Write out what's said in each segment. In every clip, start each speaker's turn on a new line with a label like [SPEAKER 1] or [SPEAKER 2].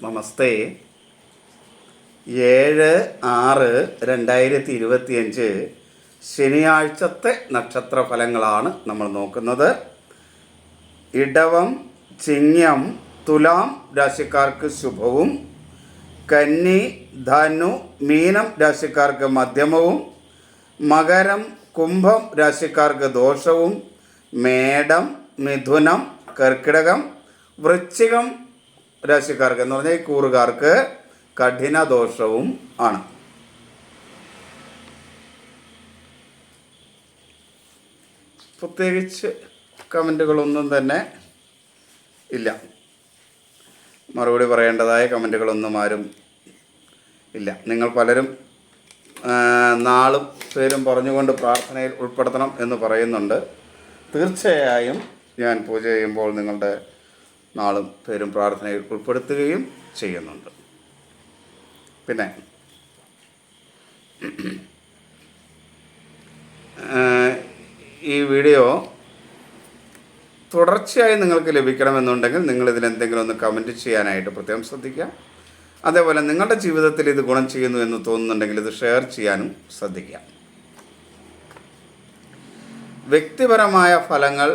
[SPEAKER 1] നമസ്തേ. ഏഴ് ആറ് രണ്ടായിരത്തി ഇരുപത്തിയഞ്ച് ശനിയാഴ്ചത്തെ നക്ഷത്ര ഫലങ്ങളാണ് നമ്മൾ നോക്കുന്നത്. ഇടവം ചിങ്ങം തുലാം രാശിക്കാർക്ക് ശുഭവും കന്നി ധനു മീനം രാശിക്കാർക്ക് മധ്യമവും മകരം കുംഭം രാശിക്കാർക്ക് ദോഷവും മേടം മിഥുനം കർക്കിടകം വൃശ്ചികം രാശിക്കാർക്ക് എന്ന് പറഞ്ഞാൽ ഈ കൂറുകാർക്ക് കഠിന ദോഷവും ആണ്. പ്രത്യേകിച്ച് കമന്റുകളൊന്നും തന്നെ ഇല്ല. മറുപടി പറയേണ്ടതായ കമന്റുകളൊന്നും ആരും ഇല്ല. നിങ്ങൾ പലരും നാളും പേരും പറഞ്ഞുകൊണ്ട് പ്രാർത്ഥനയിൽ ഉൾപ്പെടുത്തണം എന്ന് പറയുന്നുണ്ട്. തീർച്ചയായും ഞാൻ പൂജ ചെയ്യുമ്പോൾ നിങ്ങളുടെ നാളും പേരും പ്രാർത്ഥനയിൽ ഉൾപ്പെടുത്തുകയും ചെയ്യുന്നുണ്ട്. പിന്നെ ഈ വീഡിയോ തുടർച്ചയായി നിങ്ങൾക്ക് ലഭിക്കണമെന്നുണ്ടെങ്കിൽ നിങ്ങൾ ഇതിൽ എന്തെങ്കിലും ഒന്ന് കമന്റ് ചെയ്യാനായിട്ട് പ്രത്യേകം ശ്രദ്ധിക്കുക. അതേപോലെ നിങ്ങളുടെ ജീവിതത്തിൽ ഇത് ഗുണം ചെയ്യുന്നു എന്ന് തോന്നുന്നുണ്ടെങ്കിൽ ഇത് ഷെയർ ചെയ്യാനും ശ്രദ്ധിക്കുക. വ്യക്തിപരമായ ഫലങ്ങൾ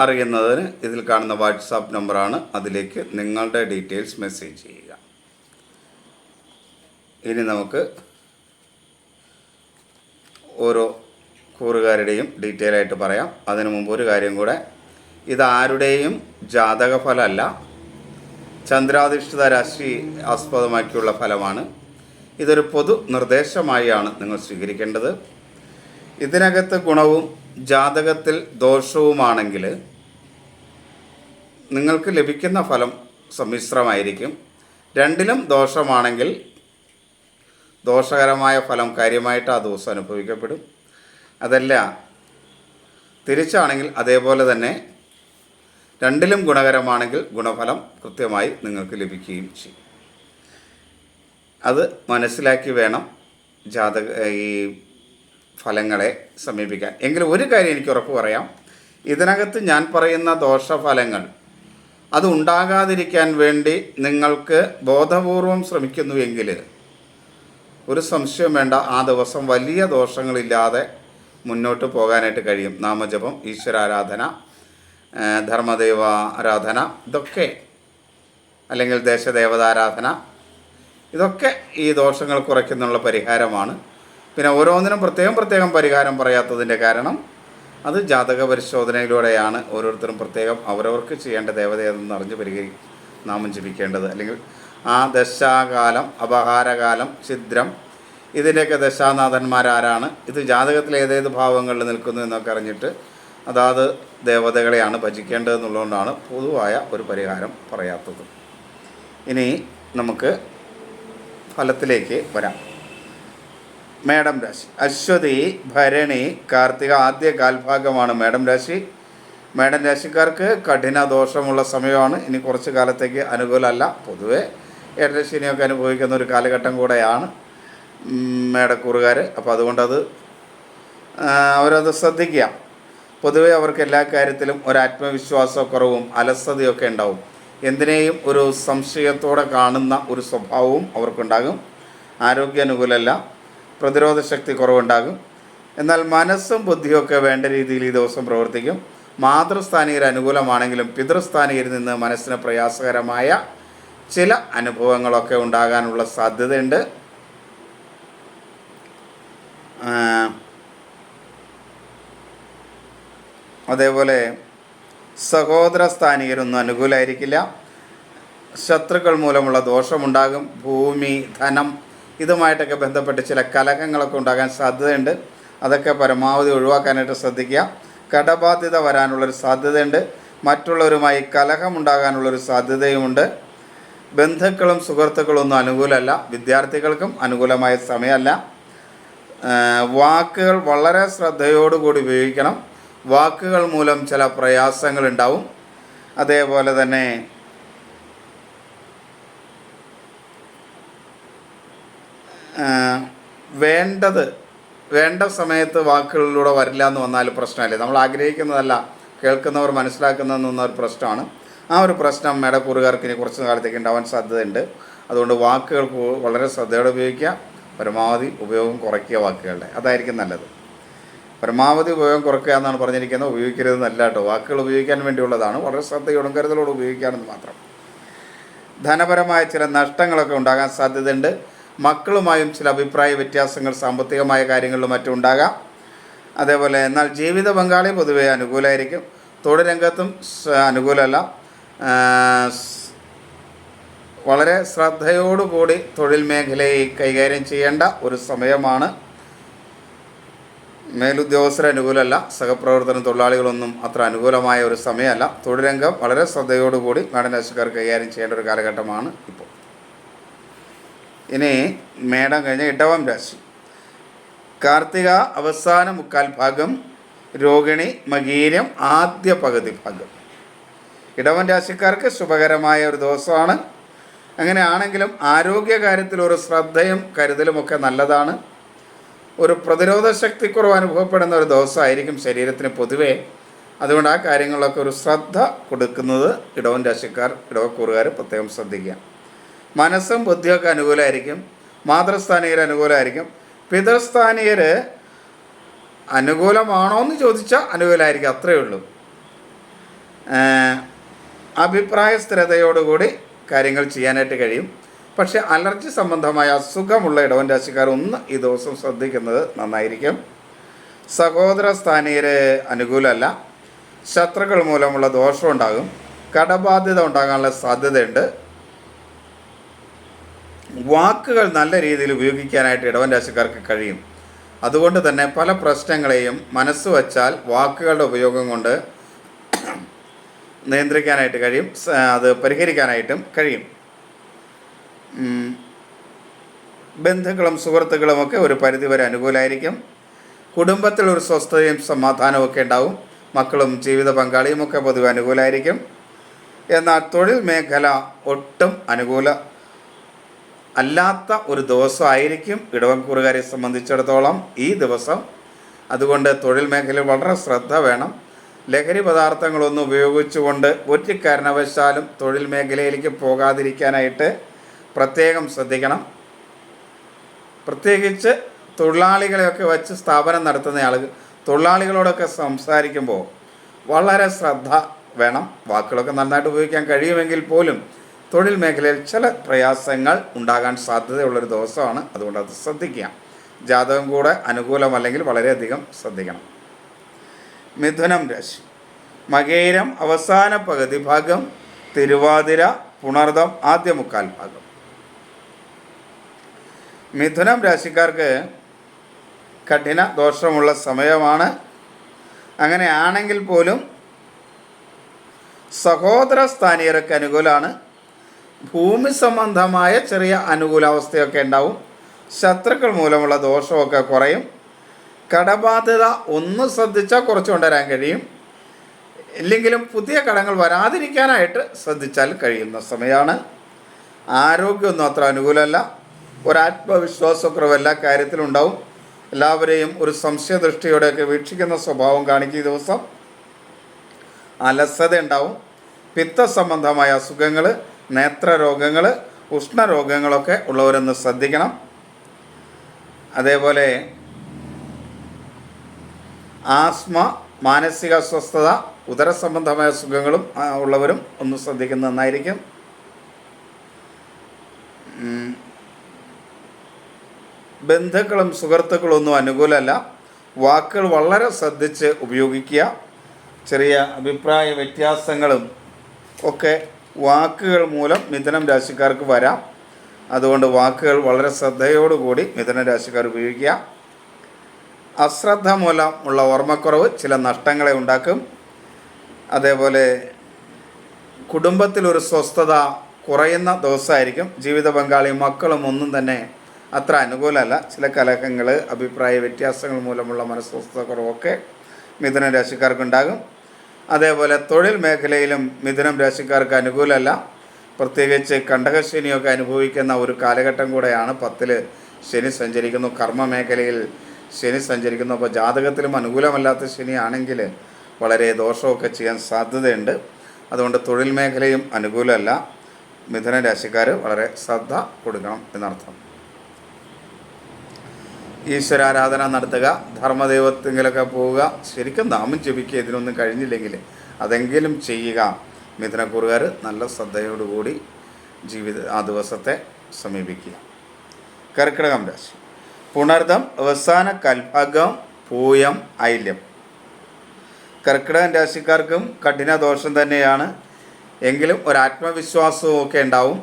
[SPEAKER 1] അറിയുന്നതിന് ഇതിൽ കാണുന്ന വാട്സാപ്പ് നമ്പറാണ്. അതിലേക്ക് നിങ്ങളുടെ ഡീറ്റെയിൽസ് മെസ്സേജ് ചെയ്യുക. ഇനി നമുക്ക് ഓരോ കൂറുകാരുടെയും ഡീറ്റെയിൽ ആയിട്ട് പറയാം. അതിനു മുമ്പ് ഒരു കാര്യം കൂടെ. ഇത് ആരുടെയും ജാതക ഫലമല്ല. ചന്ദ്രാധിഷ്ഠിത രാശി ആസ്പദമാക്കിയുള്ള ഫലമാണ്. ഇതൊരു പൊതു നിർദ്ദേശമായാണ് നിങ്ങൾ സ്വീകരിക്കേണ്ടത്. ഇതിനകത്ത് ഗുണവും ജാതകത്തിൽ ദോഷവുമാണെങ്കിൽ നിങ്ങൾക്ക് ലഭിക്കുന്ന ഫലം സമ്മിശ്രമായിരിക്കും. രണ്ടിലും ദോഷമാണെങ്കിൽ ദോഷകരമായ ഫലം കാര്യമായിട്ട് ആ ദിവസം അനുഭവിക്കപ്പെടും. അതല്ല തിരിച്ചാണെങ്കിൽ അതേപോലെ തന്നെ രണ്ടിലും ഗുണകരമാണെങ്കിൽ ഗുണഫലം കൃത്യമായി നിങ്ങൾക്ക് ലഭിക്കുകയും ചെയ്യും. അത് മനസ്സിലാക്കി വേണം ജാതക ഈ ഫലങ്ങളെ സമീപിക്കാൻ. എങ്കിലും ഒരു കാര്യം എനിക്ക് ഉറപ്പ് പറയാം. ഇതിനകത്ത് ഞാൻ പറയുന്ന ദോഷഫലങ്ങൾ അത് ഉണ്ടാകാതിരിക്കാൻ വേണ്ടി നിങ്ങൾക്ക് ബോധപൂർവം ശ്രമിക്കുന്നുവെങ്കിൽ ഒരു സംശയം വേണ്ട. ആ ദിവസം വലിയ ദോഷങ്ങളില്ലാതെ മുന്നോട്ട് പോകാനായിട്ട് കഴിയും. നാമജപം ഈശ്വരാരാധന ധർമ്മദേവ ആരാധന ഇതൊക്കെ. അല്ലെങ്കിൽ ദേശദേവതാരാധന ഇതൊക്കെ ഈ ദോഷങ്ങൾ കുറയ്ക്കുന്നുള്ള പരിഹാരമാണ്. പിന്നെ ഓരോന്നിനും പ്രത്യേകം പ്രത്യേകം പരിഹാരം പറയാത്തതിന്റെ കാരണം അത് ജാതക പരിശോധനയിലൂടെയാണ് ഓരോരുത്തരും പ്രത്യേകം അവരവർക്ക് ചെയ്യേണ്ട ദേവത ഏതെന്ന് അറിഞ്ഞ് പരിഹരി നാമം ജപിക്കേണ്ടത്. അല്ലെങ്കിൽ ആ ദശാകാലം അപഹാരകാലം ഛിദ്രം ഇതിന്റെയൊക്കെ ദശാനാഥന്മാരാരാണ്. ഇത് ജാതകത്തിൽ ഏതേത് ഭാവങ്ങളിൽ നിൽക്കുന്നു എന്നൊക്കെ അറിഞ്ഞിട്ട് അതാത് ദേവതകളെയാണ് ഭജിക്കേണ്ടതെന്നുള്ളതുകൊണ്ടാണ് പൊതുവായ ഒരു പരിഹാരം പറയാത്തത്. ഇനി നമുക്ക് ഫലത്തിലേക്ക് വരാം. മേടം രാശി. അശ്വതി ഭരണി കാർത്തിക ആദ്യ കാൽഭാഗമാണ് മേടം രാശി. മേടം രാശിക്കാർക്ക് കഠിന ദോഷമുള്ള സമയമാണ്. ഇനി കുറച്ച് കാലത്തേക്ക് അനുകൂലമല്ല. പൊതുവെ ഏഴരശനിയൊക്കെ അനുഭവിക്കുന്ന ഒരു കാലഘട്ടം കൂടെയാണ് മേടക്കൂറുകാർ അപ്പോൾ അതുകൊണ്ടത് അവരത് ശ്രദ്ധിക്കുക. പൊതുവെ അവർക്ക് എല്ലാ കാര്യത്തിലും ഒരു ആത്മവിശ്വാസക്കുറവും അലസതയൊക്കെ ഉണ്ടാവും. എന്തിനേയും ഒരു സംശയത്തോടെ കാണുന്ന ഒരു സ്വഭാവവും അവർക്കുണ്ടാകും. ആരോഗ്യ അനുകൂലമല്ല പ്രതിരോധ ശക്തി കുറവുണ്ടാകും. എന്നാൽ മനസ്സും ബുദ്ധിയൊക്കെ വേണ്ട രീതിയിൽ ഈ ദിവസം പ്രവർത്തിക്കും. മാതൃസ്ഥാനീയർ അനുകൂലമാണെങ്കിലും പിതൃസ്ഥാനീയരിൽ നിന്ന് മനസ്സിന് പ്രയാസകരമായ ചില അനുഭവങ്ങളൊക്കെ ഉണ്ടാകാനുള്ള സാധ്യതയുണ്ട്. അതേപോലെ സഹോദര സ്ഥാനീയരൊന്നും അനുകൂലമായിരിക്കില്ല ശത്രുക്കൾ മൂലമുള്ള ദോഷമുണ്ടാകും. ഭൂമി ധനം ഇതുമായിട്ടൊക്കെ ബന്ധപ്പെട്ട് ചില കലഹങ്ങളൊക്കെ ഉണ്ടാകാൻ സാധ്യതയുണ്ട്. അതൊക്കെ പരമാവധി ഒഴിവാക്കാനായിട്ട് ശ്രദ്ധിക്കുക. കടബാധ്യത വരാനുള്ളൊരു സാധ്യതയുണ്ട്. മറ്റുള്ളവരുമായി കലഹമുണ്ടാകാനുള്ളൊരു സാധ്യതയുമുണ്ട്. ബന്ധുക്കളും സുഹൃത്തുക്കളും ഒന്നും അനുകൂലമല്ല. വിദ്യാർത്ഥികൾക്കും അനുകൂലമായ സമയമല്ല. വാക്കുകൾ വളരെ ശ്രദ്ധയോടുകൂടി ഉപയോഗിക്കണം. വാക്കുകൾ മൂലം ചില പ്രയാസങ്ങളുണ്ടാവും. അതേപോലെ തന്നെ വേണ്ടത് വേണ്ട സമയത്ത് വാക്കുകളിലൂടെ വരില്ല എന്ന് വന്നാൽ പ്രശ്നമല്ലേ? നമ്മൾ ആഗ്രഹിക്കുന്നതല്ല കേൾക്കുന്നവർ മനസ്സിലാക്കുന്നതെന്നൊന്ന ഒരു പ്രശ്നമാണ്. ആ ഒരു പ്രശ്നം മേടക്കൂറുകാർക്ക് ഇനി കുറച്ച് കാലത്തേക്ക് ഉണ്ടാവാൻ സാധ്യതയുണ്ട്. അതുകൊണ്ട് വാക്കുകൾ വളരെ ശ്രദ്ധയോടെ ഉപയോഗിക്കുക. പരമാവധി ഉപയോഗം കുറയ്ക്കുക വാക്കുകളുടെ. അതായിരിക്കും നല്ലത്. പരമാവധി ഉപയോഗം കുറയ്ക്കുക എന്നാണ് പറഞ്ഞിരിക്കുന്നത്. ഉപയോഗിക്കരുത് നല്ല കേട്ടോ. വാക്കുകൾ ഉപയോഗിക്കാൻ വേണ്ടിയുള്ളതാണ്. വളരെ ശ്രദ്ധയോടും കരുതലോടും ഉപയോഗിക്കുകയാണെന്ന് മാത്രം. ധനപരമായ ചില നഷ്ടങ്ങളൊക്കെ ഉണ്ടാകാൻ സാധ്യതയുണ്ട്. മക്കളുമായും ചില അഭിപ്രായ വ്യത്യാസങ്ങൾ സാമ്പത്തികമായ കാര്യങ്ങളിലും മറ്റും ഉണ്ടാകാം. അതേപോലെ എന്നാൽ ജീവിത പങ്കാളി പൊതുവെ അനുകൂലമായിരിക്കും തൊഴിൽ രംഗത്തും അനുകൂലമല്ല. വളരെ ശ്രദ്ധയോടുകൂടി തൊഴിൽ മേഖലയെ കൈകാര്യം ചെയ്യേണ്ട ഒരു സമയമാണ്. മേലുദ്യോഗസ്ഥർ അനുകൂലമല്ല സഹപ്രവർത്തനം തൊഴിലാളികളൊന്നും അത്ര അനുകൂലമായ ഒരു സമയമല്ല. തൊഴിൽ രംഗം വളരെ ശ്രദ്ധയോടുകൂടി മേടരാശിക്കാർ കൈകാര്യം ചെയ്യേണ്ട ഒരു കാലഘട്ടമാണ് ഇപ്പോൾ. ഇനി മേടം കഴിഞ്ഞ ഇടവം രാശി. കാർത്തിക അവസാന മുക്കാൽ ഭാഗം രോഹിണി മകീരം ആദ്യ പകുതി ഭാഗം. ഇടവം രാശിക്കാർക്ക് ശുഭകരമായ ഒരു ദിവസമാണ്. അങ്ങനെയാണെങ്കിലും ആരോഗ്യകാര്യത്തിൽ ഒരു ശ്രദ്ധയും കരുതലുമൊക്കെ നല്ലതാണ്. ഒരു പ്രതിരോധ ശക്തിക്കുറവ് അനുഭവപ്പെടുന്ന ഒരു ദിവസമായിരിക്കും ശരീരത്തിന് പൊതുവേ. അതുകൊണ്ട് ആ കാര്യങ്ങളിലൊക്കെ ഒരു ശ്രദ്ധ കൊടുക്കുന്നത് ഇടവൻ രാശിക്കാർ ഇടവക്കൂറുകാർ പ്രത്യേകം ശ്രദ്ധിക്കുക. മനസ്സും ബുദ്ധിയൊക്കെ അനുകൂലമായിരിക്കും മാതൃസ്ഥാനീയർ അനുകൂലമായിരിക്കും പിതൃസ്ഥാനീയർ അനുകൂലമാണോ എന്ന് ചോദിച്ചാൽ അനുകൂലമായിരിക്കും അത്രയേ ഉള്ളൂ അഭിപ്രായ സ്ഥിരതയോടുകൂടി കാര്യങ്ങൾ ചെയ്യാനായിട്ട് കഴിയും. പക്ഷേ അലർജി സംബന്ധമായ അസുഖമുള്ള ഇടവൻ രാശിക്കാർ ഒന്ന് ഈ ദിവസം ശ്രദ്ധിക്കുന്നത് നന്നായിരിക്കും. സഹോദര സ്ഥാനീയർ അനുകൂലമല്ല. ശത്രുക്കൾ മൂലമുള്ള ദോഷം ഉണ്ടാകും കടബാധ്യത ഉണ്ടാകാനുള്ള സാധ്യതയുണ്ട്. വാക്കുകൾ നല്ല രീതിയിൽ ഉപയോഗിക്കാനായിട്ട് ഇടവൻ രാശിക്കാർക്ക് കഴിയും. അതുകൊണ്ട് തന്നെ പല പ്രശ്നങ്ങളെയും മനസ്സ് വച്ചാൽ വാക്കുകളുടെ ഉപയോഗം കൊണ്ട് നിയന്ത്രിക്കാനായിട്ട് കഴിയും അത് പരിഹരിക്കാനായിട്ടും കഴിയും. ബന്ധുക്കളും സുഹൃത്തുക്കളും ഒക്കെ ഒരു പരിധിവരെ അനുകൂലമായിരിക്കും കുടുംബത്തിൽ ഒരു സ്വസ്ഥതയും സമാധാനവും ഒക്കെ ഉണ്ടാവും. മക്കളും ജീവിത പങ്കാളിയും ഒക്കെ പൊതുവെ അനുകൂലമായിരിക്കും എന്നാൽ തൊഴിൽ മേഖല ഒട്ടും അനുകൂല അല്ലാത്ത ഒരു ദിവസമായിരിക്കും ഇടവക്കൂറുകാരെ സംബന്ധിച്ചിടത്തോളം ഈ ദിവസം. അതുകൊണ്ട് തൊഴിൽ മേഖലയിൽ വളരെ ശ്രദ്ധ വേണം. ലഹരി പദാർത്ഥങ്ങളൊന്നും ഉപയോഗിച്ചുകൊണ്ട് ഒരു കാരണവശാലും തൊഴിൽ മേഖലയിലേക്ക് പോകാതിരിക്കാനായിട്ട് പ്രത്യേകം ശ്രദ്ധിക്കണം. പ്രത്യേകിച്ച് തൊഴിലാളികളെയൊക്കെ വച്ച് സ്ഥാപനം നടത്തുന്ന ആളുകൾ തൊഴിലാളികളോടൊക്കെ സംസാരിക്കുമ്പോൾ വളരെ ശ്രദ്ധ വേണം. വാക്കുകളൊക്കെ നന്നായിട്ട് ഉപയോഗിക്കാൻ കഴിയുമെങ്കിൽ പോലും തൊഴിൽ മേഖലയിൽ ചില പ്രയാസങ്ങൾ ഉണ്ടാകാൻ സാധ്യതയുള്ളൊരു ദിവസമാണ്. അതുകൊണ്ട് അത് ശ്രദ്ധിക്കുക. ജാതകം കൂടെ അനുകൂലമല്ലെങ്കിൽ വളരെയധികം ശ്രദ്ധിക്കണം. മിഥുനം രാശി. മകേരം അവസാന പകുതി ഭാഗം തിരുവാതിര പുണർദം ആദ്യ മുക്കാൽ ഭാഗം. മിഥുനം രാശിക്കാർക്ക് കഠിന ദോഷമുള്ള സമയമാണ്. അങ്ങനെയാണെങ്കിൽ പോലും സഹോദര സ്ഥാനീയർക്ക് അനുകൂലമാണ്. ഭൂമി സംബന്ധമായ ചെറിയ അനുകൂലാവസ്ഥയൊക്കെ ഉണ്ടാവും. ശത്രുക്കൾ മൂലമുള്ള ദോഷമൊക്കെ കുറയും. കടബാധ്യത ഒന്ന് ശ്രദ്ധിച്ചാൽ കുറച്ച് കൊണ്ടുവരാൻ കഴിയും. ഇല്ലെങ്കിലും പുതിയ കടങ്ങൾ വരാതിരിക്കാനായിട്ട് ശ്രദ്ധിച്ചാൽ കഴിയുന്ന സമയമാണ്. ആരോഗ്യമൊന്നും അത്ര അനുകൂലമല്ല. ഒരാത്മവിശ്വാസക്കുറവ് എല്ലാ കാര്യത്തിലും ഉണ്ടാവും. എല്ലാവരെയും ഒരു സംശയദൃഷ്ടിയോടെയൊക്കെ വീക്ഷിക്കുന്ന സ്വഭാവം കാണിക്കുന്ന ഈ ദിവസം. അലസത ഉണ്ടാവും പിത്ത സംബന്ധമായ അസുഖങ്ങൾ നേത്രരോഗങ്ങൾ ഉഷ്ണരോഗങ്ങളൊക്കെ ഉള്ളവരൊന്ന് ശ്രദ്ധിക്കണം. അതേപോലെ ആസ്മ മാനസിക അസ്വസ്ഥത ഉദര സംബന്ധമായ അസുഖങ്ങളും ഉള്ളവരും ഒന്ന് ശ്രദ്ധിക്കുന്നത് നന്നായിരിക്കും. ബന്ധുക്കളും സുഹൃത്തുക്കളും ഒന്നും അനുകൂലമല്ല. വാക്കുകൾ വളരെ ശ്രദ്ധിച്ച് ഉപയോഗിക്കുക. ചെറിയ അഭിപ്രായ വ്യത്യാസങ്ങളും ഒക്കെ വാക്കുകൾ മൂലം മിഥുനം രാശിക്കാർക്ക് വരാം. അതുകൊണ്ട് വാക്കുകൾ വളരെ ശ്രദ്ധയോടുകൂടി മിഥുന രാശിക്കാർ ഉപയോഗിക്കുക. അശ്രദ്ധ മൂലമുള്ള ഓർമ്മക്കുറവ് ചില നഷ്ടങ്ങളെ ഉണ്ടാക്കും. അതേപോലെ കുടുംബത്തിലൊരു സ്വസ്ഥത കുറയുന്ന ദിവസമായിരിക്കും. ജീവിത പങ്കാളിയും മക്കളും ഒന്നും തന്നെ അത്ര അനുകൂലമല്ല. ചില കലഹങ്ങൾ അഭിപ്രായ വ്യത്യാസങ്ങൾ മൂലമുള്ള മനസ്വസ്ഥത കുറവൊക്കെ മിഥുന രാശിക്കാർക്കുണ്ടാകും. അതേപോലെ തൊഴിൽ മേഖലയിലും മിഥുനം രാശിക്കാർക്ക് അനുകൂലമല്ല. പ്രത്യേകിച്ച് കണ്ടകശനിയൊക്കെ അനുഭവിക്കുന്ന ഒരു കാലഘട്ടം കൂടെയാണ് പത്തിൽ ശനി സഞ്ചരിക്കുന്നു. കർമ്മ മേഖലയിൽ ശനി സഞ്ചരിക്കുന്നു. അപ്പോൾ ജാതകത്തിലും അനുകൂലമല്ലാത്ത ശനിയാണെങ്കിൽ വളരെ ദോഷമൊക്കെ ചെയ്യാൻ സാധ്യതയുണ്ട്. അതുകൊണ്ട് തൊഴിൽ മേഖലയും അനുകൂലമല്ല. മിഥുന രാശിക്കാർ വളരെ ശ്രദ്ധ കൊടുക്കണം എന്നർത്ഥം. ഈശ്വരാരാധന നടത്തുക ധർമ്മദൈവത്തെങ്കിലൊക്കെ പോവുക ശരിക്കും നാമം ജപിക്കുക ഇതിനൊന്നും കഴിഞ്ഞില്ലെങ്കിൽ അതെങ്കിലും ചെയ്യുക. മിഥുനക്കുറുകാർ നല്ല ശ്രദ്ധയോടുകൂടി ജീവിത ആ ദിവസത്തെ സമീപിക്കുക. കർക്കിടകം രാശി. പുണർദം അവസാന കൽഭാഗം പൂയം ഐല്യം കർക്കിടകൻ രാശിക്കാർക്കും കഠിന ദോഷം തന്നെയാണ്. എങ്കിലും ഒരു ആത്മവിശ്വാസവും ഒക്കെ ഉണ്ടാവും.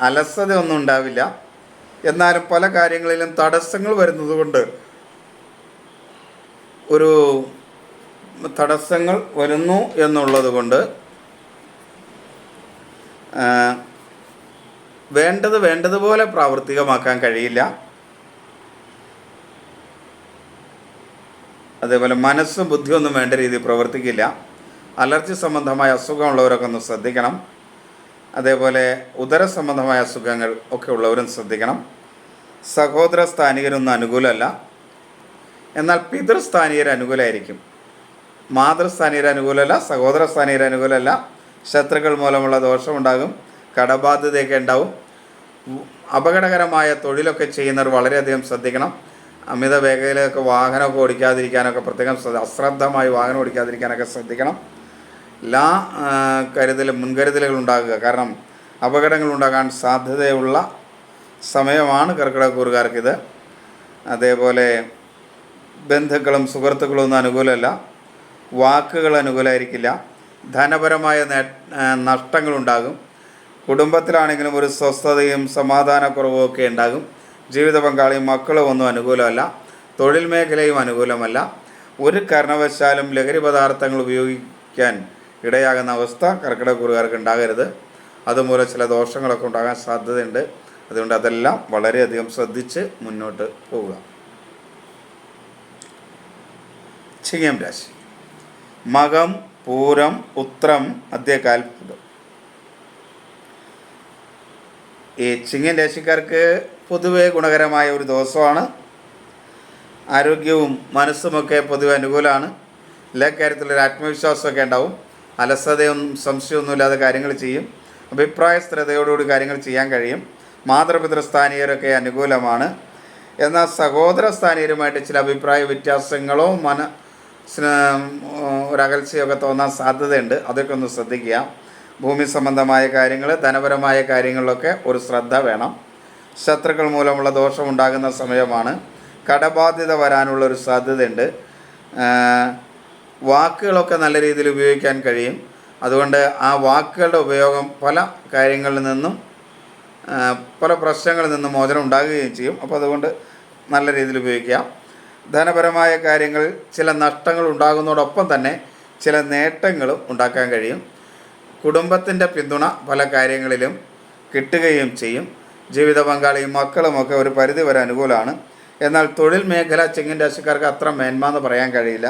[SPEAKER 1] അലസതയൊന്നും ഉണ്ടാവില്ല. എന്നാലും പല കാര്യങ്ങളിലും തടസ്സങ്ങൾ വരുന്നത് കൊണ്ട് ഒരു തടസ്സങ്ങൾ വരുന്നു എന്നുള്ളത് കൊണ്ട് വേണ്ടത് വേണ്ടതുപോലെ പ്രാവർത്തികമാക്കാൻ കഴിയില്ല. അതേപോലെ മനസ്സും ബുദ്ധിയൊന്നും വേണ്ട രീതിയിൽ പ്രവർത്തിക്കില്ല. അലർജി സംബന്ധമായ അസുഖമുള്ളവരൊക്കെ ഒന്ന് ശ്രദ്ധിക്കണം. അതേപോലെ ഉദര സംബന്ധമായ അസുഖങ്ങൾ ഒക്കെ ഉള്ളവരും ശ്രദ്ധിക്കണം. സഹോദര സ്ഥാനികരൊന്നും അനുകൂലമല്ല. എന്നാൽ പിതൃസ്ഥാനീയർ അനുകൂലമായിരിക്കും. മാതൃസ്ഥാനീയർ അനുകൂലമല്ല സഹോദര സ്ഥാനീയർ അനുകൂലമല്ല. ശത്രുക്കൾ മൂലമുള്ള ദോഷമുണ്ടാകും കടബാധ്യതയൊക്കെ ഉണ്ടാവും. അപകടകരമായ തൊഴിലൊക്കെ ചെയ്യുന്നവർ വളരെയധികം ശ്രദ്ധിക്കണം. അമിത വേഗതയിലൊക്കെ വാഹനമൊക്കെ ഓടിക്കാതിരിക്കാനൊക്കെ പ്രത്യേകം ശ്രദ്ധ അശ്രദ്ധമായി വാഹനം ഓടിക്കാതിരിക്കാനൊക്കെ ശ്രദ്ധിക്കണം. എല്ലാ കരുതൽ കരുതലും മുൻകരുതലുകൾ ഉണ്ടാകുക. കാരണം അപകടങ്ങൾ ഉണ്ടാകാൻ സാധ്യതയുള്ള സമയമാണ് കർക്കിടകക്കൂറുകാർക്കിത് അതേപോലെ ബന്ധുക്കളും സുഹൃത്തുക്കളും ഒന്നും അനുകൂലമല്ല. വാക്കുകൾ അനുകൂലമായിരിക്കില്ല. ധനപരമായ നേ നഷ്ടങ്ങളുണ്ടാകും കുടുംബത്തിലാണെങ്കിലും ഒരു സ്വസ്ഥതയും സമാധാനക്കുറവും ഒക്കെ ഉണ്ടാകും. ജീവിത പങ്കാളിയും മക്കളും ഒന്നും അനുകൂലമല്ല. തൊഴിൽ മേഖലയും അനുകൂലമല്ല. ഒരു കാരണവശാലും ലഹരി പദാർത്ഥങ്ങൾ ഉപയോഗിക്കാൻ ഇടയാകുന്ന അവസ്ഥ കർക്കിടകക്കുറുകാർക്ക് ഉണ്ടാകരുത്. അതുമൂലം ചില ദോഷങ്ങളൊക്കെ ഉണ്ടാകാൻ സാധ്യതയുണ്ട്. അതുകൊണ്ട് അതെല്ലാം വളരെയധികം ശ്രദ്ധിച്ച് മുന്നോട്ട് പോവുക. ചിങ്ങം രാശി. മകം പൂരം ഉത്രം മധ്യകാൽപുതം ഈ ചിങ്ങൻ രാശിക്കാർക്ക് പൊതുവെ ഗുണകരമായ ഒരു ദിവസമാണ്. ആരോഗ്യവും മനസ്സുമൊക്കെ പൊതുവെ അനുകൂലമാണ്. എല്ലാ കാര്യത്തിലൊരു ആത്മവിശ്വാസമൊക്കെ ഉണ്ടാവും. അലസതയൊന്നും സംശയമൊന്നുമില്ലാതെ കാര്യങ്ങൾ ചെയ്യും. അഭിപ്രായ സ്ഥിരതയോടുകൂടി കാര്യങ്ങൾ ചെയ്യാൻ കഴിയും. മാതൃപിതൃസ്ഥാനീയരൊക്കെ അനുകൂലമാണ്. എന്നാൽ സഹോദര സ്ഥാനീയരുമായിട്ട് ചില അഭിപ്രായ വ്യത്യാസങ്ങളോ മന ഒരകൽച്ചയൊക്കെ തോന്നാൻ സാധ്യതയുണ്ട്. അതൊക്കെ ഒന്ന് ശ്രദ്ധിക്കുക. ഭൂമി സംബന്ധമായ കാര്യങ്ങൾ ധനപരമായ കാര്യങ്ങളിലൊക്കെ ഒരു ശ്രദ്ധ വേണം. ശത്രുക്കൾ മൂലമുള്ള ദോഷമുണ്ടാകുന്ന സമയമാണ്. കടബാധ്യത വരാനുള്ള ഒരു സാധ്യതയുണ്ട്. വാക്കുകളൊക്കെ നല്ല രീതിയിൽ ഉപയോഗിക്കാൻ കഴിയും. അതുകൊണ്ട് ആ വാക്കുകളുടെ ഉപയോഗം പല കാര്യങ്ങളിൽ നിന്നും പല പ്രശ്നങ്ങളിൽ നിന്നും മോചനം ഉണ്ടാകുകയും ചെയ്യും. അപ്പോൾ അതുകൊണ്ട് നല്ല രീതിയിൽ ഉപയോഗിക്കാം. ധനപരമായ കാര്യങ്ങൾ ചില നഷ്ടങ്ങൾ ഉണ്ടാകുന്നതോടൊപ്പം തന്നെ ചില നേട്ടങ്ങളും ഉണ്ടാക്കാൻ കഴിയും. കുടുംബത്തിന്റെ പിന്തുണ പല കാര്യങ്ങളിലും കിട്ടുകയും ചെയ്യും. ജീവിത പങ്കാളിയും മക്കളുമൊക്കെ ഒരു പരിധി വരെ അനുകൂലമാണ്. എന്നാൽ തൊഴിൽ മേഖല ചെങ്ങിൻ രാശിക്കാർക്ക് അത്ര മേന്മ എന്ന് പറയാൻ കഴിയില്ല.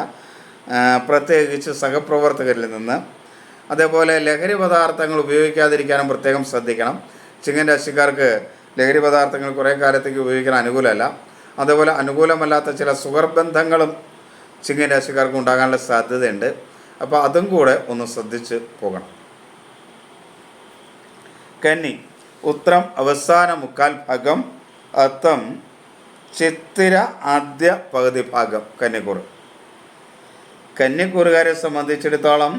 [SPEAKER 1] പ്രത്യേകിച്ച് സഹപ്രവർത്തകരിൽ നിന്ന്. അതേപോലെ ലഹരി പദാർത്ഥങ്ങൾ ഉപയോഗിക്കാതിരിക്കാനും പ്രത്യേകം ശ്രദ്ധിക്കണം. ചിങ്ങൻ രാശിക്കാർക്ക് ലഹരി പദാർത്ഥങ്ങൾ കുറേ കാലത്തേക്ക് ഉപയോഗിക്കാൻ അനുകൂലമല്ല. അതേപോലെ അനുകൂലമല്ലാത്ത ചില സുഹൃബന്ധങ്ങളും ചിങ്ങൻ രാശിക്കാർക്ക് ഉണ്ടാകാനുള്ള സാധ്യതയുണ്ട്. അപ്പോൾ അതും കൂടെ ഒന്ന് ശ്രദ്ധിച്ച് പോകണം. കന്നി ഉത്രം അവസാന മുക്കാൽ ഭാഗം അത്തം ചിത്തിര ആദ്യ പകുതി ഭാഗം കന്നിക്കൂറ്. കന്നിക്കൂറുകാരെ സംബന്ധിച്ചിടത്തോളം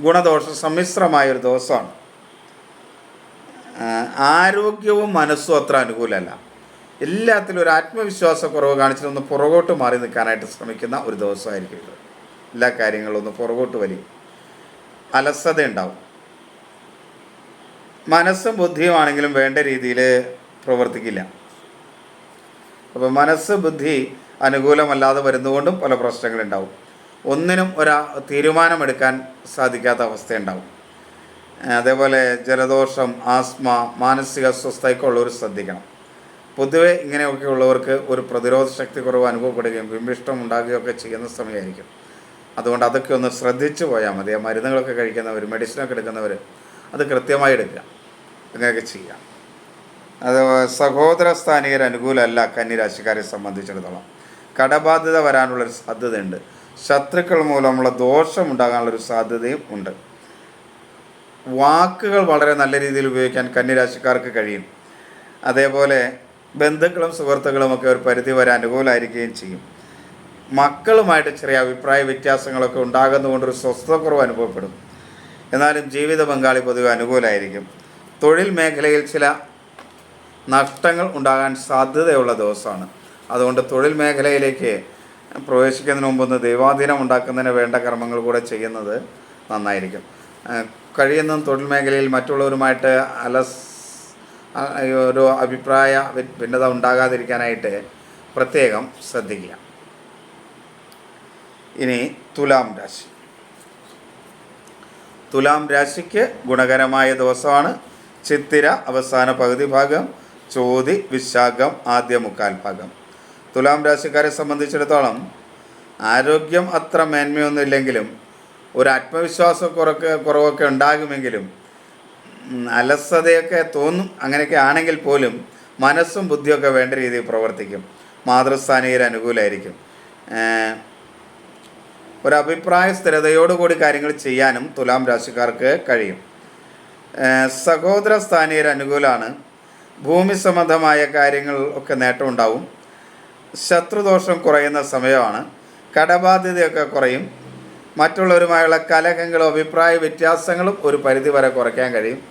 [SPEAKER 1] ഗുണദോഷ സമ്മിശ്രമായ ഒരു ദിവസമാണ്. ആരോഗ്യവും മനസ്സും അത്ര അനുകൂലമല്ല. എല്ലാത്തിലും ഒരു ആത്മവിശ്വാസക്കുറവ് കാണിച്ചിട്ട് ഒന്ന് പുറകോട്ട് മാറി നിൽക്കാനായിട്ട് ശ്രമിക്കുന്ന ഒരു ദിവസമായിരിക്കും ഇത്. എല്ലാ കാര്യങ്ങളും ഒന്ന് പുറകോട്ട് വലിയും അലസത ഉണ്ടാവും മനസ്സും ബുദ്ധിയുമാണെങ്കിലും വേണ്ട രീതിയിൽ പ്രവർത്തിക്കില്ല. അപ്പോൾ മനസ്സ് ബുദ്ധി അനുകൂലമല്ലാതെ വരുന്നതുകൊണ്ടും പല പ്രശ്നങ്ങളുണ്ടാവും. ഒന്നിനും ഒരു തീരുമാനമെടുക്കാൻ സാധിക്കാത്ത അവസ്ഥയുണ്ടാവും. അതേപോലെ ജലദോഷം ആസ്മ മാനസിക അസ്വസ്ഥയൊക്കെ ഉള്ളവർ ശ്രദ്ധിക്കണം. പൊതുവെ ഇങ്ങനെയൊക്കെ ഉള്ളവർക്ക് ഒരു പ്രതിരോധ ശക്തി കുറവ് അനുഭവപ്പെടുകയും ബിംബിഷ്ടം ഉണ്ടാകുകയൊക്കെ ചെയ്യുന്ന സമയമായിരിക്കും. അതുകൊണ്ട് അതൊക്കെ ഒന്ന് ശ്രദ്ധിച്ചു പോയാൽ മതി. ആ മരുന്നുകളൊക്കെ കഴിക്കുന്നവർ മെഡിസിനൊക്കെ എടുക്കുന്നവർ അത് കൃത്യമായി എടുക്കുക. അങ്ങനെയൊക്കെ ചെയ്യാം അത് സഹോദര സ്ഥാനികർ അനുകൂലമല്ല കന്നിരാശിക്കാരെ സംബന്ധിച്ചിടത്തോളം. കടബാധ്യത വരാനുള്ളൊരു സാധ്യതയുണ്ട്. ശത്രുക്കൾ മൂലമുള്ള ദോഷം ദോഷമുണ്ടാകാനുള്ളൊരു സാധ്യതയും ഉണ്ട്. വാക്കുകൾ വളരെ നല്ല രീതിയിൽ ഉപയോഗിക്കാൻ കന്യരാശിക്കാർക്ക് കഴിയും. അതേപോലെ ബന്ധുക്കളും സുഹൃത്തുക്കളും ഒക്കെ ഒരു പരിധി വരെ അനുകൂലമായിരിക്കുകയും ചെയ്യും. മക്കളുമായിട്ട് ചെറിയ അഭിപ്രായ വ്യത്യാസങ്ങളൊക്കെ ഉണ്ടാകുന്നതുകൊണ്ടൊരു സ്വസ്ഥക്കുറവ് അനുഭവപ്പെടും. എന്നാലും ജീവിത പങ്കാളി പൊതുവെ അനുകൂലമായിരിക്കും തൊഴിൽ മേഖലയിൽ ചില നഷ്ടങ്ങൾ ഉണ്ടാകാൻ സാധ്യതയുള്ള ദിവസമാണ്. അതുകൊണ്ട് തൊഴിൽ മേഖലയിലേക്ക് പ്രവേശിക്കുന്നതിന് മുമ്പൊന്ന് ദൈവാധീനം ഉണ്ടാക്കുന്നതിന് വേണ്ട കർമ്മങ്ങൾ കൂടെ ചെയ്യുന്നത് നന്നായിരിക്കും. കഴിയുന്ന കഴിയുന്നതും തൊഴിൽ മേഖലയിൽ മറ്റുള്ളവരുമായിട്ട് അലസ് ഒരു അഭിപ്രായ ഭിന്നത ഉണ്ടാകാതിരിക്കാനായിട്ട് പ്രത്യേകം ശ്രദ്ധിക്കുക. ഇനി തുലാം രാശി. തുലാം രാശിക്ക് ഗുണകരമായ ദിവസമാണ് ചിത്തിര അവസാന പകുതി ഭാഗം ചോതി വിശാഖം ആദ്യ മുക്കാൽ ഭാഗം. തുലാം രാശിക്കാരെ സംബന്ധിച്ചിടത്തോളം ആരോഗ്യം അത്ര മേന്മയൊന്നുമില്ലെങ്കിലും ഒരു ആത്മവിശ്വാസ കുറക്ക് കുറവൊക്കെ ഉണ്ടാകുമെങ്കിലും അലസതയൊക്കെ തോന്നും അങ്ങനെയൊക്കെ ആണെങ്കിൽ പോലും മനസ്സും ബുദ്ധിയൊക്കെ വേണ്ട രീതിയിൽ പ്രവർത്തിക്കും. മാതൃസ്ഥാനീയർ അനുകൂലമായിരിക്കും ഒരഭിപ്രായ സ്ഥിരതയോടുകൂടി കാര്യങ്ങൾ ചെയ്യാനും തുലാം രാശിക്കാർക്ക് കഴിയും. സഹോദര സ്ഥാനീയർ അനുകൂലമാണ് ഭൂമി സംബന്ധമായ കാര്യങ്ങൾ ഒക്കെ നേട്ടമുണ്ടാവും. ശത്രുദോഷം കുറയുന്ന സമയമാണ്. കടബാധ്യതയൊക്കെ കുറയും. മറ്റുള്ളവരുമായുള്ള കലഹങ്ങളും അഭിപ്രായ വ്യത്യാസങ്ങളും ഒരു പരിധി വരെ കുറയ്ക്കാൻ കഴിയും.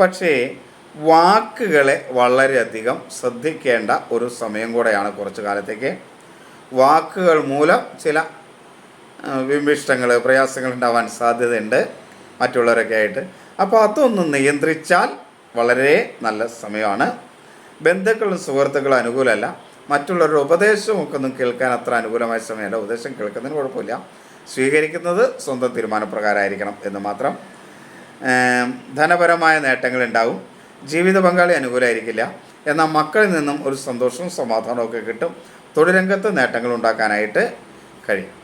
[SPEAKER 1] പക്ഷേ വാക്കുകളെ വളരെയധികം ശ്രദ്ധിക്കേണ്ട ഒരു സമയം കൂടെയാണ് കുറച്ചു കാലത്തേക്ക്. വാക്കുകൾ മൂലം ചില വിമിഷ്ടങ്ങൾ പ്രയാസങ്ങൾ ഉണ്ടാവാൻ സാധ്യതയുണ്ട് മറ്റുള്ളവരൊക്കെ ആയിട്ട്. അപ്പോൾ അതൊന്ന് നിയന്ത്രിച്ചാൽ വളരെ നല്ല സമയമാണ്. ബന്ധുക്കളും സുഹൃത്തുക്കളും അനുകൂലമല്ല. മറ്റുള്ളവരുടെ ഉപദേശവും ഒക്കെ ഒന്നും കേൾക്കാൻ അത്ര അനുകൂലമായ സമയമല്ല. ഉപദേശം കേൾക്കുന്നതിന് കുഴപ്പമില്ല. സ്വീകരിക്കുന്നത് സ്വന്തം തീരുമാനപ്രകാരമായിരിക്കണം എന്ന് മാത്രം. ധനപരമായ നേട്ടങ്ങൾ ഉണ്ടാവും ജീവിത പങ്കാളി അനുകൂലമായിരിക്കില്ല. എന്നാൽ മക്കളിൽ നിന്നും ഒരു സന്തോഷവും സമാധാനവും ഒക്കെ കിട്ടും. തൊഴിലംഗത്ത് നേട്ടങ്ങൾ ഉണ്ടാക്കാനായിട്ട് കഴിയും.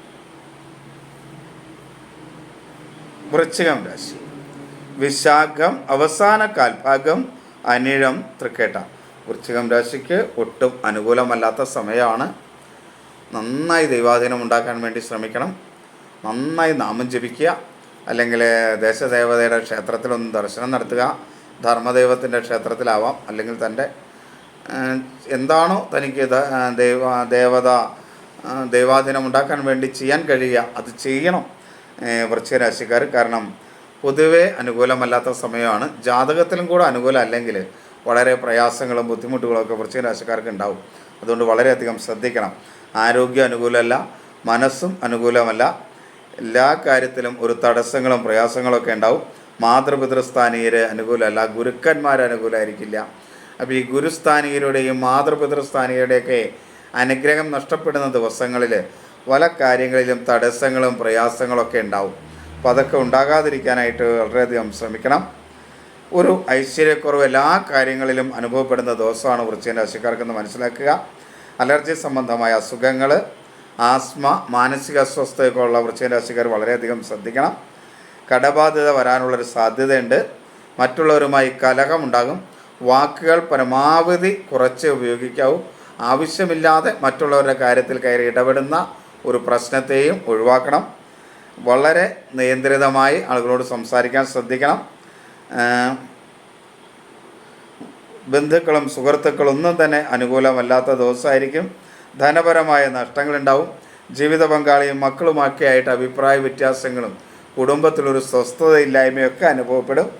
[SPEAKER 1] വൃശ്ചികം രാശി. വിശാഖം അവസാന കാൽഭാഗം അനിഴം തൃക്കേട്ട. വൃശ്ചികം രാശിക്ക് ഒട്ടും അനുകൂലമല്ലാത്ത സമയമാണ്. നന്നായി ദൈവാധീനം ഉണ്ടാക്കാൻ വേണ്ടി ശ്രമിക്കണം. നന്നായി നാമം ജപിക്കുക. അല്ലെങ്കിൽ ദേശദേവതയുടെ ക്ഷേത്രത്തിലൊന്ന് ദർശനം നടത്തുക. ധർമ്മദൈവത്തിന്റെ ക്ഷേത്രത്തിലാവാം. അല്ലെങ്കിൽ തന്റെ എന്താണോ തനിക്ക് ദൈവ ദേവത ദൈവാധീനം ഉണ്ടാക്കാൻ വേണ്ടി ചെയ്യാൻ കഴിയുക അത് ചെയ്യണം വൃശ്ചിക വൃശ്ചികരാശിക്കാർ. കാരണം പൊതുവേ അനുകൂലമല്ലാത്ത സമയമാണ്. ജാതകത്തിലും കൂടെ അനുകൂലം അല്ലെങ്കിൽ വളരെ പ്രയാസങ്ങളും ബുദ്ധിമുട്ടുകളൊക്കെ ഒക്കെ വൃശ്ചികരാശിക്കാർക്ക് ഉണ്ടാവും. അതുകൊണ്ട് വളരെയധികം ശ്രദ്ധിക്കണം. ആരോഗ്യം അനുകൂലമല്ല മനസ്സും അനുകൂലമല്ല. എല്ലാ കാര്യത്തിലും ഒരു തടസ്സങ്ങളും പ്രയാസങ്ങളൊക്കെ ഉണ്ടാവും. മാതൃപിതൃസ്ഥാനീയർ അനുകൂലമല്ല ഗുരുക്കന്മാർ അനുകൂലമായിരിക്കില്ല. അപ്പോൾ ഈ ഗുരുസ്ഥാനീയരുടെയും മാതൃപിതൃസ്ഥാനീയരുടെയൊക്കെ അനുഗ്രഹം നഷ്ടപ്പെടുന്ന ദിവസങ്ങളിൽ പല കാര്യങ്ങളിലും തടസ്സങ്ങളും പ്രയാസങ്ങളൊക്കെ ഉണ്ടാവും. അപ്പോൾ അതൊക്കെ ഉണ്ടാകാതിരിക്കാനായിട്ട് വളരെയധികം ശ്രമിക്കണം. ഒരു ഐശ്വര്യക്കുറവ് എല്ലാ കാര്യങ്ങളിലും അനുഭവപ്പെടുന്ന ദിവസമാണ് വൃശ്ചിക രാശിക്കാർക്കെന്ന് മനസ്സിലാക്കുക. അലർജി സംബന്ധമായ അസുഖങ്ങൾ ആസ്മ മാനസിക അസ്വസ്ഥതയൊക്കെ ഉള്ള വൃശ്ചിക രാശിക്കാർ വളരെയധികം ശ്രദ്ധിക്കണം. കടബാധ്യത വരാനുള്ളൊരു സാധ്യതയുണ്ട്. മറ്റുള്ളവരുമായി കലഹമുണ്ടാകും. വാക്കുകൾ പരമാവധി കുറച്ച് ഉപയോഗിക്കാവൂ. ആവശ്യമില്ലാതെ മറ്റുള്ളവരുടെ കാര്യത്തിൽ കയറി ഇടപെടുന്ന ഒരു പ്രശ്നത്തെയും ഒഴിവാക്കണം. വളരെ നിയന്ത്രിതമായി ആളുകളോട് സംസാരിക്കാൻ ശ്രദ്ധിക്കണം. ബന്ധുക്കളും സുഹൃത്തുക്കളും ഒന്നും തന്നെ അനുകൂലമല്ലാത്ത ദിവസമായിരിക്കും. ധനപരമായ നഷ്ടങ്ങളുണ്ടാവും. ജീവിത പങ്കാളിയും മക്കളുമൊക്കെ ആയിട്ട് അഭിപ്രായ വ്യത്യാസങ്ങളും കുടുംബത്തിലൊരു സ്വസ്ഥതയില്ലായ്മയൊക്കെ അനുഭവപ്പെടും.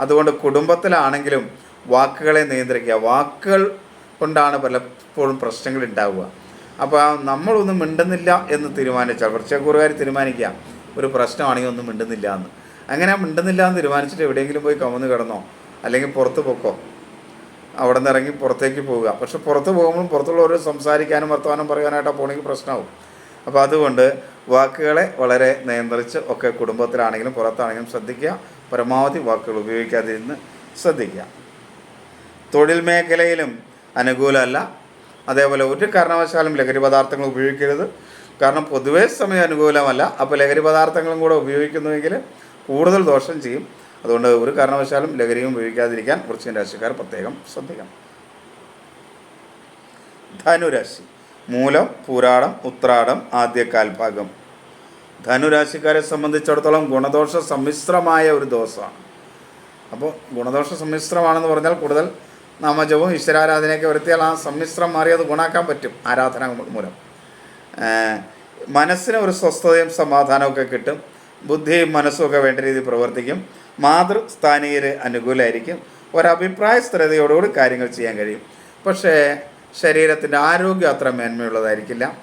[SPEAKER 1] അതുകൊണ്ട് കുടുംബത്തിലാണെങ്കിലും വാക്കുകളെ നിയന്ത്രിക്കുക. വാക്കുകൾ കൊണ്ടാണ് പലപ്പോഴും പ്രശ്നങ്ങൾ ഉണ്ടാവുക. അപ്പോൾ നമ്മളൊന്നും മിണ്ടുന്നില്ല എന്ന് തീരുമാനിച്ചാൽ വൃക്ഷക്കൂറുകാർ തീരുമാനിക്കുക. ഒരു പ്രശ്നമാണെങ്കിൽ ഒന്നും മിണ്ടുന്നില്ല എന്ന്. അങ്ങനെ മിണ്ടുന്നില്ല എന്ന് തീരുമാനിച്ചിട്ട് എവിടെയെങ്കിലും പോയി കമന്ന് കിടന്നോ? അല്ലെങ്കിൽ പുറത്ത് പൊക്കോ? അവിടെ നിന്ന് ഇറങ്ങി പുറത്തേക്ക് പോവുക. പക്ഷെ പുറത്ത് പോകുമ്പോഴും പുറത്തുള്ളവർ സംസാരിക്കാനും വർത്തമാനം പറയാനായിട്ട് പോണെങ്കിൽ പ്രശ്നമാവും. അപ്പോൾ അതുകൊണ്ട് വാക്കുകളെ വളരെ നിയന്ത്രിച്ച് ഒക്കെ കുടുംബത്തിലാണെങ്കിലും പുറത്താണെങ്കിലും ശ്രദ്ധിക്കുക. പരമാവധി വാക്കുകൾ ഉപയോഗിക്കാതിരുന്ന് ശ്രദ്ധിക്കുക. തൊഴിൽ മേഖലയിലും അനുകൂലമല്ല. അതേപോലെ ഒരു കാരണവശാലും ലഹരി പദാർത്ഥങ്ങൾ ഉപയോഗിക്കരുത്. കാരണം പൊതുവേ സമയം അനുകൂലമല്ല. അപ്പോൾ ലഹരി പദാർത്ഥങ്ങളും കൂടെ ഉപയോഗിക്കുന്നുവെങ്കിൽ കൂടുതൽ ദോഷം ചെയ്യും. അതുകൊണ്ട് ഒരു കാരണവശാലും ലഹരിയും ഉപയോഗിക്കാതിരിക്കാൻ വൃശ്ചിക രാശിക്കാർ പ്രത്യേകം ശ്രദ്ധിക്കണം. ധനുരാശി. മൂലം പൂരാടം ഉത്രാടം ആദ്യ കാൽഭാഗം ധനുരാശിക്കാരെ സംബന്ധിച്ചിടത്തോളം ഗുണദോഷ സമ്മിശ്രമായ ഒരു ദോഷമാണ് അപ്പോൾ ഗുണദോഷ സമ്മിശ്രമാണെന്ന് പറഞ്ഞാൽ കൂടുതൽ നാമജവും ഈശ്വരാരാധനയൊക്കെ വരുത്തിയാൽ ആ സമ്മിശ്രം മാറി അത് ഗുണാക്കാൻ പറ്റും ആരാധന മൂലം. മനസ്സിന് ഒരു സ്വസ്ഥതയും സമാധാനമൊക്കെ കിട്ടും. ബുദ്ധിയും മനസ്സും ഒക്കെ വേണ്ട രീതിയിൽ പ്രവർത്തിക്കും. മാതൃസ്ഥാനീയര് അനുകൂലമായിരിക്കും ഒരഭിപ്രായ സ്ഥിരതയോടുകൂടി കാര്യങ്ങൾ ചെയ്യാൻ കഴിയും. പക്ഷേ ശരീരത്തിന്റെ ആരോഗ്യം അത്ര മേന്മയുള്ളതായിരിക്കില്ല.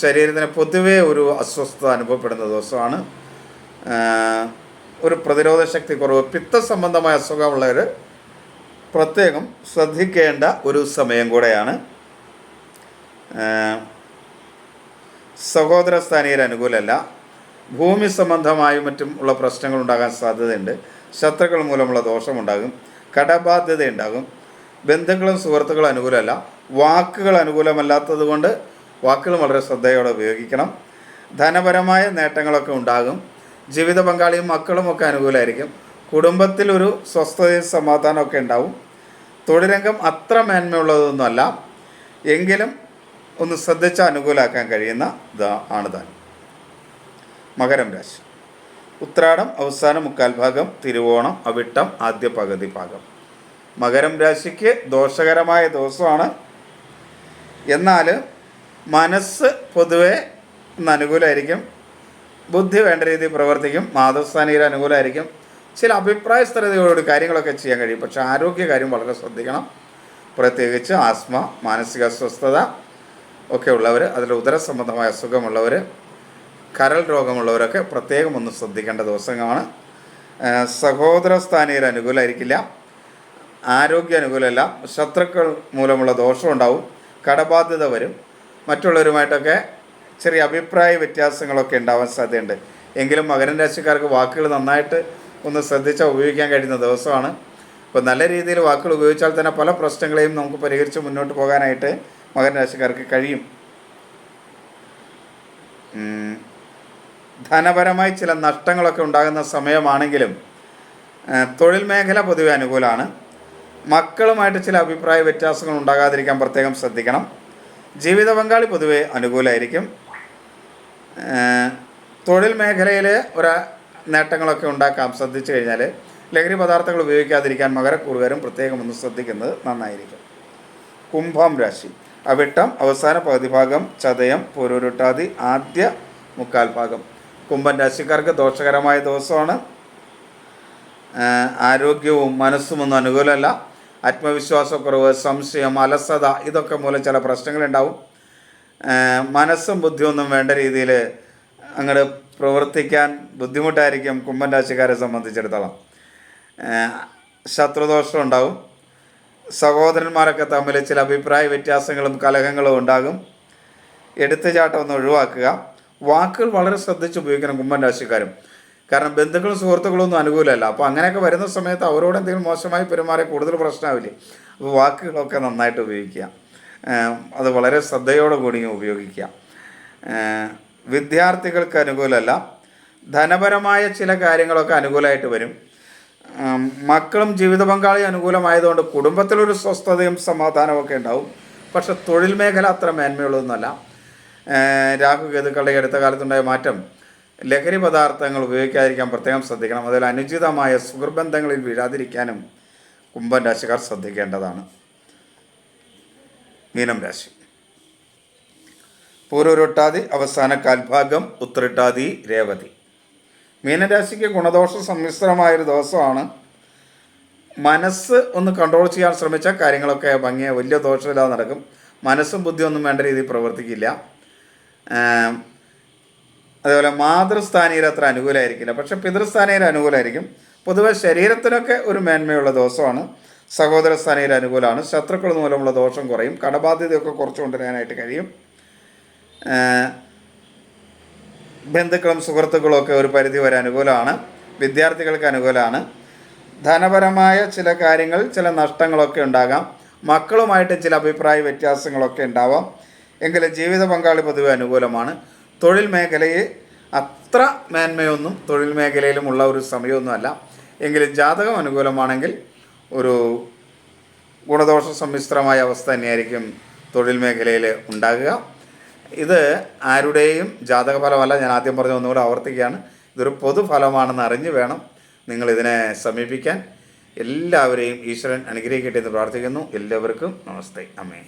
[SPEAKER 1] ശരീരത്തിന് പൊതുവേ ഒരു അസ്വസ്ഥത അനുഭവപ്പെടുന്ന ദിവസമാണ്. ഒരു പ്രതിരോധ ശക്തി കുറവ് പിത്ത സംബന്ധമായ അസുഖമുള്ളവർ പ്രത്യേകം ശ്രദ്ധിക്കേണ്ട ഒരു സമയം കൂടെയാണ്. സഹോദര സ്ഥാനീയർ അനുകൂലമല്ല ഭൂമി സംബന്ധമായും മറ്റും ഉള്ള പ്രശ്നങ്ങൾ ഉണ്ടാകാൻ സാധ്യതയുണ്ട്. ശത്രുക്കൾ മൂലമുള്ള ദോഷമുണ്ടാകും. കടബാധ്യത ഉണ്ടാകും ബന്ധുക്കളും സുഹൃത്തുക്കളും അനുകൂലമല്ല. വാക്കുകൾ അനുകൂലമല്ലാത്തത് കൊണ്ട് വാക്കുകൾ വളരെ ശ്രദ്ധയോടെ ഉപയോഗിക്കണം. ധനപരമായ നേട്ടങ്ങളൊക്കെ ഉണ്ടാകും. ജീവിത പങ്കാളിയും മക്കളും ഒക്കെ അനുകൂലമായിരിക്കും. കുടുംബത്തിലൊരു സ്വസ്ഥതയും സമാധാനമൊക്കെ ഉണ്ടാവും. തൊഴിലംഗം അത്ര മേന്മയുള്ളതൊന്നുമല്ല. എങ്കിലും ഒന്ന് ശ്രദ്ധിച്ച് അനുകൂലമാക്കാൻ കഴിയുന്ന ഇതാണ് താൻ മകരം രാശി. ഉത്രാടം അവസാന മുക്കാൽ ഭാഗം തിരുവോണം അവിട്ടം ആദ്യ പകുതി ഭാഗം. മകരം രാശിക്ക് ദോഷകരമായ ദിവസമാണ്. എന്നാൽ മനസ്സ് പൊതുവെ ഇന്ന് അനുകൂലമായിരിക്കും ബുദ്ധി വേണ്ട രീതിയിൽ പ്രവർത്തിക്കും. മാതൃസ്ഥാനീയർ അനുകൂലമായിരിക്കും ചില അഭിപ്രായ സ്ഥിരതയോട് കാര്യങ്ങളൊക്കെ ചെയ്യാൻ കഴിയും. പക്ഷേ ആരോഗ്യകാര്യം വളരെ ശ്രദ്ധിക്കണം. പ്രത്യേകിച്ച് ആസ്മ മാനസിക അസ്വസ്ഥത ഒക്കെ ഉള്ളവർ അതിൽ ഉദര സംബന്ധമായ അസുഖമുള്ളവർ കരൾ രോഗമുള്ളവരൊക്കെ പ്രത്യേകം ഒന്ന് ശ്രദ്ധിക്കേണ്ട ദിവസങ്ങളാണ്. സഹോദര സ്ഥാനീയർ അനുകൂലമായിരിക്കില്ല ആരോഗ്യ അനുകൂലമല്ല. ശത്രുക്കൾ മൂലമുള്ള ദോഷം ഉണ്ടാവും. കടബാധ്യത വരും. മറ്റുള്ളവരുമായിട്ടൊക്കെ ചെറിയ അഭിപ്രായ വ്യത്യാസങ്ങളൊക്കെ ഉണ്ടാവാൻ സാധ്യതയുണ്ട്. എങ്കിലും മകരൻ രാശിക്കാർക്ക് വാക്കുകൾ നന്നായിട്ട് ഒന്ന് ശ്രദ്ധിച്ചാൽ ഉപയോഗിക്കാൻ കഴിയുന്ന ദിവസമാണ്. അപ്പോൾ നല്ല രീതിയിൽ വാക്കുകൾ ഉപയോഗിച്ചാൽ തന്നെ പല പ്രശ്നങ്ങളെയും നമുക്ക് പരിഹരിച്ച് മുന്നോട്ട് പോകാനായിട്ട് മകരൻ രാശിക്കാർക്ക് കഴിയും. ധനപരമായി ചില നഷ്ടങ്ങളൊക്കെ ഉണ്ടാകുന്ന സമയമാണെങ്കിലും തൊഴിൽ മേഖല പൊതുവെ അനുകൂലമാണ്. മക്കളുമായിട്ട് ചില അഭിപ്രായ വ്യത്യാസങ്ങൾ ഉണ്ടാകാതിരിക്കാൻ പ്രത്യേകം ശ്രദ്ധിക്കണം. ജീവിത പങ്കാളി പൊതുവെ അനുകൂലമായിരിക്കും തൊഴിൽ മേഖലയിൽ ഒരു നേട്ടങ്ങളൊക്കെ ഉണ്ടാക്കാം ശ്രദ്ധിച്ചു കഴിഞ്ഞാൽ ലഹരി പദാർത്ഥങ്ങൾ ഉപയോഗിക്കാതിരിക്കാൻ മകരക്കൂറുകാരും പ്രത്യേകം ഒന്ന് ശ്രദ്ധിക്കുന്നത് നന്നായിരിക്കും. കുംഭം രാശി. അവിട്ടം അവസാന പകുതി ഭാഗം ചതയം പൂരൂരുട്ടാതി ആദ്യ മുക്കാൽ ഭാഗം. കുംഭൻ രാശിക്കാർക്ക് ദോഷകരമായ ദിവസമാണ്. ആരോഗ്യവും മനസ്സും ഒന്നും അനുകൂലമല്ല. ആത്മവിശ്വാസക്കുറവ് സംശയം അലസത ഇതൊക്കെ മൂലം ചില പ്രശ്നങ്ങളുണ്ടാവും. മനസ്സും ബുദ്ധിയൊന്നും വേണ്ട രീതിയിൽ അങ്ങോട്ട് പ്രവർത്തിക്കാൻ ബുദ്ധിമുട്ടായിരിക്കും കുംഭൻ രാശിക്കാരെ സംബന്ധിച്ചിടത്തോളം. ശത്രുദോഷം ഉണ്ടാവും. സഹോദരന്മാരൊക്കെ തമ്മിൽ ചില അഭിപ്രായ വ്യത്യാസങ്ങളും കലഹങ്ങളും ഉണ്ടാകും. എടുത്തുചാട്ടം ഒന്ന് ഒഴിവാക്കുക. വാക്കുകൾ വളരെ ശ്രദ്ധിച്ച് ഉപയോഗിക്കണം കുംഭൻ രാശിക്കാരും. കാരണം ബന്ധുക്കളും സുഹൃത്തുക്കളും ഒന്നും അനുകൂലമല്ല. അപ്പോൾ അങ്ങനെയൊക്കെ വരുന്ന സമയത്ത് അവരോട് എന്തെങ്കിലും മോശമായി പെരുമാറി കൂടുതൽ പ്രശ്നമാവില്ലേ അപ്പോൾ വാക്കുകളൊക്കെ നന്നായിട്ട് ഉപയോഗിക്കുക. അത് വളരെ ശ്രദ്ധയോടെ കൂടി ഉപയോഗിക്കുക. വിദ്യാർത്ഥികൾക്ക് അനുകൂലമല്ല. ധനപരമായ ചില കാര്യങ്ങളൊക്കെ അനുകൂലമായിട്ട് വരും. മക്കളും ജീവിത പങ്കാളി അനുകൂലമായതുകൊണ്ട് കുടുംബത്തിലൊരു സ്വസ്ഥതയും സമാധാനവും ഒക്കെ ഉണ്ടാവും. പക്ഷെ തൊഴിൽ മേഖല അത്ര മേന്മയുള്ളതൊന്നുമല്ല. രാഹു കേതുക്കളുടെ അടുത്ത കാലത്തുണ്ടായ മാറ്റം ലഹരി പദാർത്ഥങ്ങൾ ഉപയോഗിക്കാതിരിക്കാൻ പ്രത്യേകം ശ്രദ്ധിക്കണം. അതിൽ അനുചിതമായ സുഹൃബന്ധങ്ങളിൽ വീഴാതിരിക്കാനും കുംഭൻ രാശിക്കാർ ശ്രദ്ധിക്കേണ്ടതാണ്. മീനം രാശി. പൂരൂരുട്ടാതി അവസാന കാൽഭാഗം ഉത്തരട്ടാതി രേവതി. മീനരാശിക്ക് ഗുണദോഷ സമ്മിശ്രമായൊരു ദിവസമാണ്. മനസ്സ് ഒന്ന് കൺട്രോൾ ചെയ്യാൻ ശ്രമിച്ചാൽ കാര്യങ്ങളൊക്കെ ഭംഗിയ വലിയ ദോഷമില്ലാതെ നടക്കും. മനസ്സും ബുദ്ധിയൊന്നും വേണ്ട രീതിയിൽ പ്രവർത്തിക്കില്ല. അതേപോലെ മാതൃസ്ഥാനീയർ അത്ര അനുകൂലമായിരിക്കില്ല പക്ഷെ പിതൃസ്ഥാനീയർ അനുകൂലമായിരിക്കും പൊതുവെ ശരീരത്തിനൊക്കെ ഒരു മേന്മയുള്ള ദിവസമാണ് സഹോദര സ്ഥാനീയർ അനുകൂലമാണ്. ശത്രുക്കൾ മൂലമുള്ള ദോഷം കുറയും. കടബാധ്യതയൊക്കെ കുറച്ച് കൊണ്ടുവരാനായിട്ട് കഴിയും. ബന്ധുക്കളും സുഹൃത്തുക്കളും ഒക്കെ ഒരു പരിധി വരെ അനുകൂലമാണ്. വിദ്യാർത്ഥികൾക്ക് അനുകൂലമാണ്. ധനപരമായ ചില കാര്യങ്ങൾ ചില നഷ്ടങ്ങളൊക്കെ ഉണ്ടാകാം. മക്കളുമായിട്ട് ചില അഭിപ്രായ വ്യത്യാസങ്ങളൊക്കെ ഉണ്ടാവാം. എങ്കിലും ജീവിത പങ്കാളി പൊതുവെ അനുകൂലമാണ്. തൊഴിൽ മേഖലയെ അത്ര മേന്മയൊന്നും തൊഴിൽ മേഖലയിലും ഉള്ള ഒരു സമയമൊന്നുമല്ല. എങ്കിലും ജാതകം അനുകൂലമാണെങ്കിൽ ഒരു ഗുണദോഷ സമ്മിശ്രമായ അവസ്ഥ തന്നെയായിരിക്കും തൊഴിൽ മേഖലയിൽ ഉണ്ടാകുക. ഇത് ആരുടെയും ജാതക ഫലമല്ല ഞാൻ ആദ്യം പറഞ്ഞ ഒന്നുകൂടെ ആവർത്തിക്കുകയാണ്. ഇതൊരു പൊതുഫലമാണെന്ന് അറിഞ്ഞു വേണം നിങ്ങൾ ഇതിനെ സമീപിക്കാൻ. എല്ലാവരെയും ഈശ്വരൻ അനുഗ്രഹിക്കട്ടെ എന്ന് പ്രാർത്ഥിക്കുന്നു. എല്ലാവർക്കും നമസ്തേ. അമ്മേ